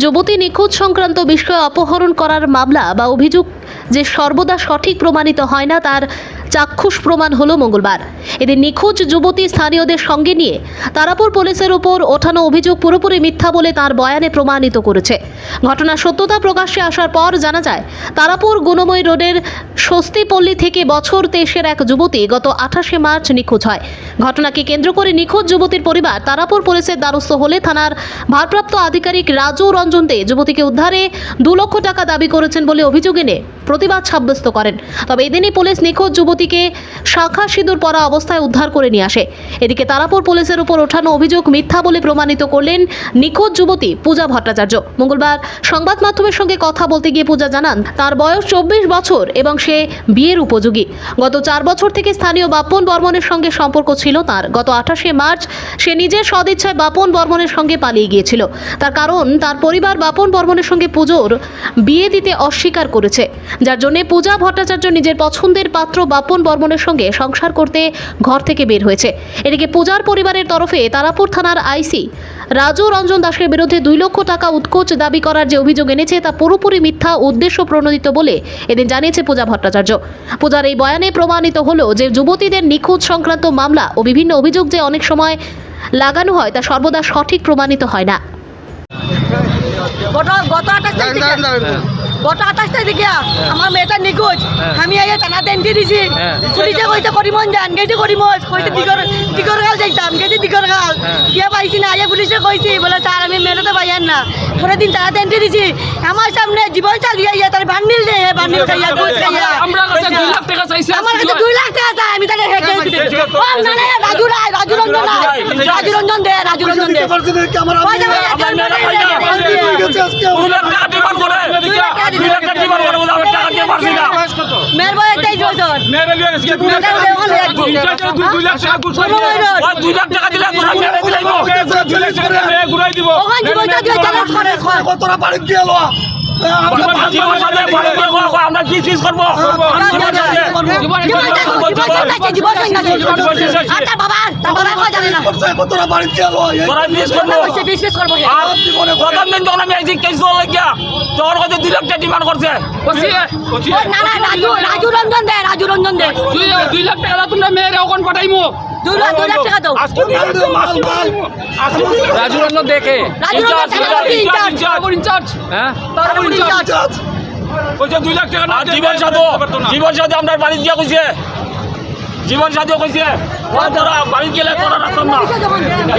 যুবতী নিখোঁজ সংক্রান্ত বিষয়ে অপহরণ করার মামলা বা অভিযোগ যে সর্বদা সঠিক প্রমাণিত হয় না, তার চাক্ষুষ প্রমাণ হলো মঙ্গলবার। এদের নিখোঁজ যুবতী স্থানীয়দের সঙ্গে নিয়ে তারাপুর পুলিশের উপর ওঠানো অভিযোগ পুরোপুরি মিথ্যা বলে তার বয়ানে প্রমাণিত করেছে। ঘটনার সত্যতা প্রকাশ্যে আসার পর জানা যায়, তারাপুর গুণময় রোডের স্বস্তিপল্লী থেকে বছর তেইশের এক যুবতী গত আঠাশে মার্চ নিখোঁজ হয়। ঘটনাকে কেন্দ্র করে নিখোঁজ যুবতীর পরিবার তারাপুর পুলিশের দ্বারস্থ হলে থানার ভারপ্রাপ্ত আধিকারিক রাজু রঞ্জন দে যুবতীকে উদ্ধারে দু লক্ষ টাকা দাবি করেছেন বলে অভিযোগ এনে প্রতিবাদ সাব্যস্ত করেন। তবে এদিনই পুলিশ নিখোঁজ যুবতীকে শাখা সিঁদুর পরা অবস্থায় উদ্ধার করে নিয়ে আসে। এদিকে তারাপুর পুলিশের উপর ওঠানো অভিযোগ মিথ্যা বলে প্রমাণিত করলেন নিখোঁজ যুবতী পূজা ভট্টাচার্য। মঙ্গলবার সংবাদ মাধ্যমের সঙ্গে কথা বলতে গিয়ে পূজা জানান, তার বয়স চব্বিশ বছর এবং সে বিয়ের উপযোগী। গত চার বছর থেকে স্থানীয় বাপন বর্মনের সঙ্গে সম্পর্ক ছিল তার। গত আঠাশে মার্চ সে নিজের সদিচ্ছায় বাপন বর্মনের সঙ্গে পালিয়ে গিয়েছিল। তার কারণ, তার পরিবার বাপন বর্মনের সঙ্গে পুজোর বিয়ে দিতে অস্বীকার করেছে, যার জন্য পূজা ভট্টাচার্য নিজের পছন্দের পাত্র বাপন বর্মনের সঙ্গে সংসার করতে ঘর থেকে বের হয়েছে। এদিকে পূজার পরিবারের তরফে তারাপুর থানার আইসি রাজু রঞ্জন দাসের বিরুদ্ধে দুই লক্ষ টাকা উৎকোচ দাবি করার যে অভিযোগ এনেছে তা পুরোপুরি মিথ্যা উদ্দেশ্য প্রণোদিত বলে এদিন জানিয়েছে পূজা ভট্টাচার্য। পূজার এই বয়ানে প্রমাণিত হলো যে যুবতীদের নিখোঁজ সংক্রান্ত মামলা ও বিভিন্ন অভিযোগ যে অনেক সময় লাগানো হয় তা সর্বদা সঠিক প্রমাণিত হয় না। গত আঠাশ গত আঠাশ তারিখ আমার মেয়েটা নিখোঁজ। আমি এই থানাতে এন্ট্রি দিছি। পুলিশে কইতে করিমন যান গেছি করিমজ কইতে দিগর দিগর গাল যাইতাম গেছি দিগর গাল। গিয়ে পাইছি না? আগে পুলিশে কইছি বলে স্যার আমি মেয়েটা পাইয়ান না। পরের দিন থানাতে এন্ট্রি দিছি। আমার সামনে জীবন চালিয়ে ইয়া তার বান্ডিল দে বান্ডিল খাইয়া দুধ খাইয়া আমরা কাছে দুই লাখ টাকা চাইছি আমার কাছে দুই লাখ টাকা চাই আমি তাকে হেঁকে দিতে ও না না রাজু রায় রাজু রঞ্জন রাজু রঞ্জন দে রাজু রঞ্জন দে। লাখ টাকা ডিমান্ড করে মেয়ের বয়স তেইশ বছর। করে কতটা বাড়ি গেল? আমরা কি চিজ করব ডিমান্ড করছে রাজু রঞ্জন দে, রাজু রঞ্জন দে। দুই লাখ টাকা তোমরা, মেয়ের এখন পাঠাইমু। দুই লাখ দুই লাখ টাকা দাও। রাজু রঞ্জন দেখে। রাজু রঞ্জন থানাপতি ইনচার্জ হ্যাঁ? ইনচার্জ। দুই লাখ টাকা জীবন সাথী জীবন সাথী আমরা বাড়ি দিয়া কইছে। জীবন সাথীও কইছে। তোরা বাড়ি গেলে তোরা রাখতাম না।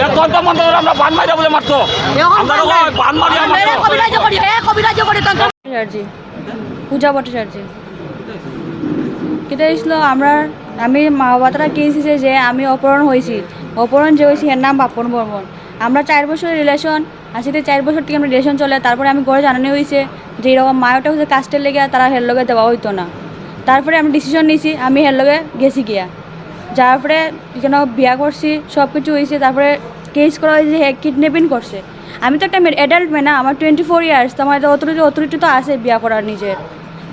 এক ঘণ্টা মতো আমরা বান মারিয়া বলে মারতো। আমরা ওই বান মারিয়া মেরে মারতো কবিরাজ করি এ কবিরাজ করি তন্ত্র ভট্টাচার্য। পূজা ভট্টাচার্য। কেটে হয়েছিল আমরা আমি মা বাবারা কেছিছে যে আমি অপহরণ হয়েছি। অপহরণ যে হয়েছি, এর নাম বাপন বর্মন। আমরা চার বছরের রিলেশন আসিতে চার বছর থেকে আমরা রিলেশন চলে। তারপরে আমি ঘরে জানানো হয়েছে যে এরকম মায়োটা হচ্ছে কাস্টের লেগে তারা হের লগে দেওয়া হইতো না। তারপরে আমি ডিসিশন নিয়েছি, আমি হের লগে গেছি গিয়া। যার পরে এখানে বিয়া করছি সব কিছু হয়েছে। তারপরে কেস করা হয়েছে যে কিডন্যাপিং করছে। আমি তো একটা অ্যাডাল্ট মেয়ে না, আমার টোয়েন্টি ফোর ইয়ার্স তো আমার অথরিটি অথরিটি তো আছে বিয়া করার নিজের।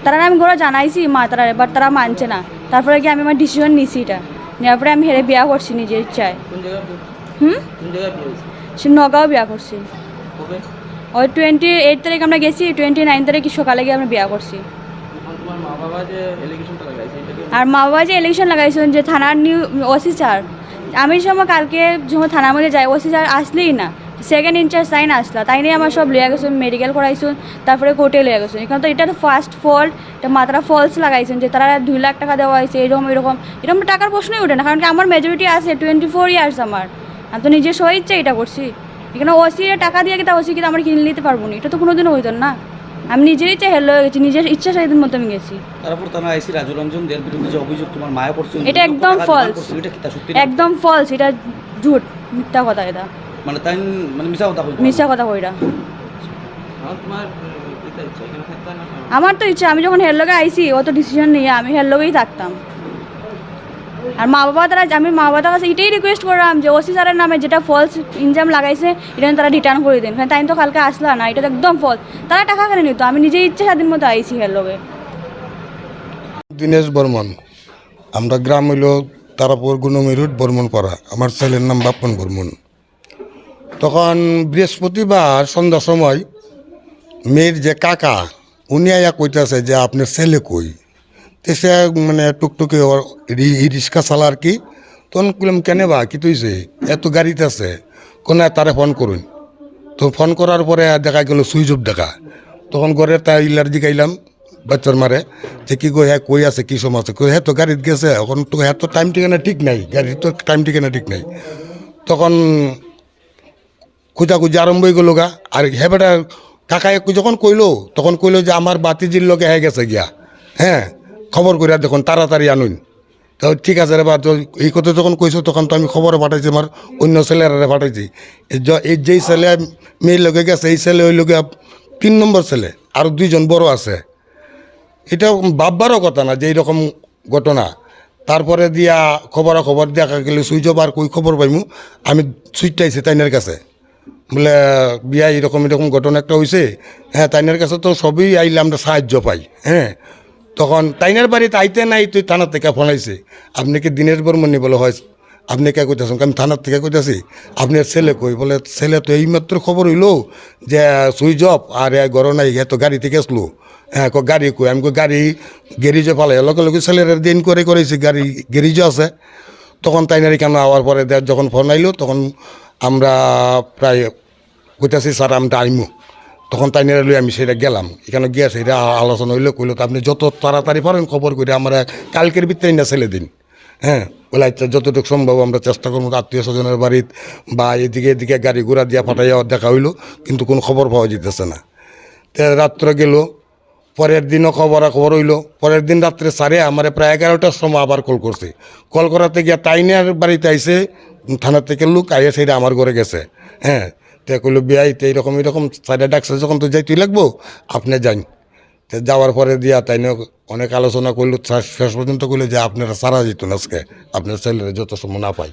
তারা আমি ঘরে জানাইছি মা তারা বাট তারা মানছে না। তারপরে কি আমি আমার ডিসিশন নিছি এটা। নেওয়ার পরে আমি হেরে বিয়া করছি নিজের ইচ্ছায়। হুম? সে নগাঁও বিয়া করছি। ওই টোয়েন্টি এইট তারিখ আমরা গেছি টোয়েন্টি নাইন তারিখ সকালে গিয়ে আমরা বিয়া করছি। আর মা বাবা যে ইলেকশন লাগাইছেন যে থানার নিউ ওসি স্যার আমি সময় কালকে যখন থানার মধ্যে যাই ওসি স্যার আসলেই না। সেকেন্ড ইনচার্জ সাইন আসলা। তাই নিয়ে আমার সব লিয়া গেছেন মেডিকেল করাইছুন তারপরে কোর্টে লিয়া গেছেন। এখানে তো এটা তো ফার্স্ট ফল্ট এটা মাত্রা ফলস লাগাইছেন যে তারা দুই লাখ টাকা দেওয়া হয়েছে এরকম এরকম। এরকম টাকার প্রশ্নই ওঠে না কারণ কি আমার মেজরিটি আছে টোয়েন্টি ফোর ইয়ার্স আমার। আমি তো নিজের সহ ইচ্ছে এটা করছি। এখানে ওসি টাকা দিয়ে কি তা ওসি কি আমরা কিনে নিতে পারব না? এটা তো কোনোদিনও হইতো না। আমি নিজের ইচ্ছে হেলো হয়ে গেছি নিজের ইচ্ছা সেদিন মতো আমি গেছি। তারপর থানা আইসি রাজু রঞ্জন দের বিরুদ্ধে যে অভিযোগ তোমার মায়া করছে এটা একদম না? একদম ফলস এটা ঝুট মিথ্যা কথা এটা। মানে তাই মানে মিছা কথা কইতো মিথ্যা কথা কইরা। আমার তো ইচ্ছা আমি যখন হের লগে আইছি অত ডিসিশন নিয়ে আমি হের লগেই থাকতাম। আর মা বাবা তারা আমি মা বাবার কাছে এটাই রিকোয়েস্ট করলাম যে ওসি স্যারের নামে যেটা ফলস ইনজাম লাগাইছে এটা তারা রিটার্ন করে দিন। কারণ তাই তো কালকে আসলা না এটা তো একদম ফলস তারা টাকা কেন নিত? আমি নিজেই ইচ্ছে স্বাধীন মতো আইছি হের লগে। দীনেশ বর্মন আমরা গ্রাম হইল তারাপুর গুণমী রুট বর্মন পাড়া আমার ছেলের নাম বাপন বর্মন। তখন বৃহস্পতিবার সন্ধ্যার সময় মেয়ের যে কাকা, উনি আয়া কইতাছে যে, আপনার ছেলে কই? তো সে মানে টুকটুকি রিক্সা চালা আর কি। তখন বললাম কেন বা, কি তুইছে? এত গাড়িতে আছে, কোনো তারে ফোন করুন? তো ফোন করার পরে দেখা গেল সুইচ অফ দেখা তখন ঘরে তাই ইলার্জি গাইলাম বাচ্চার মারে। যে কি কই হ্যাঁ কই আছে, কি সময় আছে? হ্যাঁ তো গাড়িতে গেছে, এখন তো হ্যাঁ তো টাইম ঠিকানা ঠিক নাই, গাড়ির তো টাইম ঠিকানা ঠিক নাই। তখন খুঁজাখুঁজি আরম্ভ হয়ে গেল গা। আর হ্যাঁ বেটা কাকায় যখন কইলো, তখন কইলো যে আমার বাতিজির লোকে হয়ে গেছে গিয়া। হ্যাঁ খবর করিয়া দেখুন, তাড়াতাড়ি আনুন। তো ঠিক আছে রে বা এই কথা যখন কইছো, তখন তো আমি খবর পাঠাইছি, আমার অন্য ছেলেরা পাঠাইছি। এই যেই ছেলে মেয়ের লোকে গেছে, এই ছেলে ওই লোকে তিন নম্বর ছেলে, আর দুইজন বড় আছে। এটা ভাববারও কথা না যে এইরকম ঘটনা। তারপরে দিয়া খবর খবর দেখা গেল সুইচ আর কই খবর পাইমু? আমি সুইচটাইছি তাইনের কাছে। বলে, বিয়া এরকম এরকম ঘটনা একটা হয়েছে হ্যাঁ তাইনের কাছে তো সবই আইলে আমরা সাহায্য পাই হ্যাঁ। তখন তাইনের বাড়িতে আইতে নাই, তুই থানার থেকে ফোন আইছে আপনি কি দিনের বর্মনি বলে, হয়, আপনি কে কইতেছেন? আমি থানার থেকে কইতেছি আপনার ছেলে কই? বলে, ছেলে তো এইমাত্র খবর হইল যে, সুইচ অফ, আর ঘর নাই তো গাড়ি থেকে আসলো। হ্যাঁ গাড়ি কই? আমি গাড়ি গ্যারেজে পালাই। লগে লগে ছেলেরা দিন করে করেছি, গাড়ি গ্যারেজও আছে। তখন তাই তাইনারি কেন আওয়ার পরে যখন ফোন আইলো, তখন আমরা প্রায় কইতাছি, স্যার আমরা আইমু। তখন তাই নিয়ে লই আমি সেটা গেলাম। এখানে গিয়া সেটা আলোচনা হইল, কইলো, তো আপনি যত তাড়াতাড়ি পারেন খবর করে আমরা কালকের ভিতরে না ছেলে দিন। হ্যাঁ বলে আচ্ছা যতটুকু সম্ভব আমরা চেষ্টা করব আত্মীয় স্বজনের বাড়িত বা এদিকে এদিকে গাড়ি ঘোড়া দিয়া ফাটাইয়া দেখা হইল, কিন্তু কোনো খবর পাওয়া যেতেছে না। তে রাত্রে গেল পরের দিনও খবর খবর হইল। পরের দিন রাত্রে সারে আমার প্রায় এগারোটার সময় আবার কল করছে। কল করাতে গিয়া তাইনের বাড়িতে আইসে থানা থেকে লোক আইয়া সেইটা আমার ঘরে গেছে। হ্যাঁ তে কইলো, বিয়াই, তো এইরকম এরকম সাইডে ডাকছে, যখন তো যাইতেই লাগবো, আপনি যান। তো যাওয়ার পরে দিয়া তাই অনেক আলোচনা করল শেষ- পর্যন্ত কইলো যে, আপনারা সারা যেত না আজকে আপনার ছেলেরা যত সময় না পাই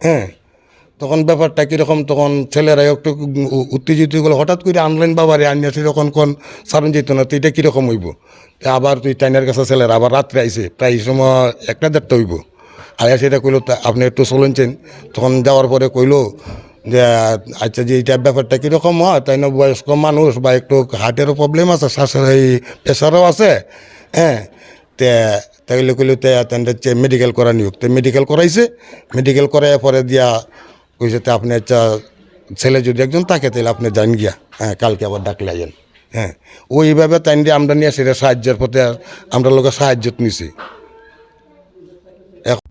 হ্যাঁ তখন ব্যাপারটা কীরকম? তখন ছেলেরা একটু উত্তেজিত হয়ে গেলো। হঠাৎ করে আনলাইন বাবারে আনিয়া তখন কোন সারণ যেত না, তো এটা কীরকম হইব? আবার তুই টাইনের কাছে ছেলেরা, আবার রাত্রে আইসে প্রায় সময় একটা দেড়টা হইব। আয়া সেটা কইলো আপনি একটু চলেছেন তখন যাওয়ার পরে কইলো যে আচ্ছা যে এইটা ব্যাপারটা কীরকম হয়? তাই না, বয়স্ক মানুষ বা একটু হার্টেরও প্রবলেম আছে, শ্বাসের এই প্রেশারও আছে হ্যাঁ? তে, তাইলে কইলো, তে মেডিকেল করা নিয়োগ। তো মেডিকেল করাইছে। মেডিকেল করাই পরে দিয়া কইছে তো আপনি একটা ছেলে যদি একজন থাকে তাহলে আপনি যান গিয়া। হ্যাঁ কালকে আবার ডাকলে আইয়েন। হ্যাঁ ওইভাবে তাই দিয়ে আমরা নিয়ে সেটা সাহায্যের পথে আমরা লোকের সাহায্য নিছি। এখন